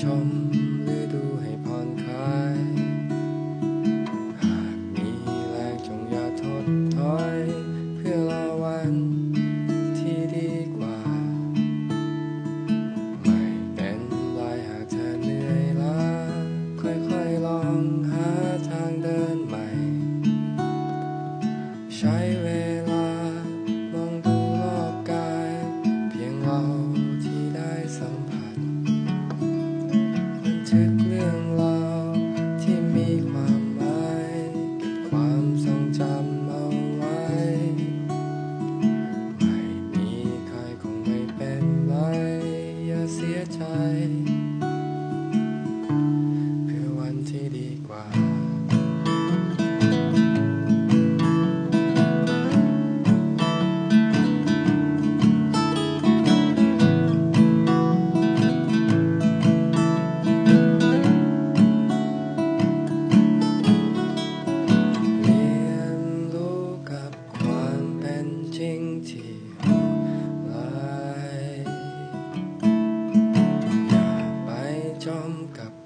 ชมหรือดูให้ผ่อนคลาย หากมีแรงจงอย่าทดถอย เพื่อรอวันที่ดีกว่า ไม่เป็นไรหากเธอเหนื่อยล้า ค่อยๆลองหาทางเดินใหม่ ใช้เวลา tight. I'm trong cặp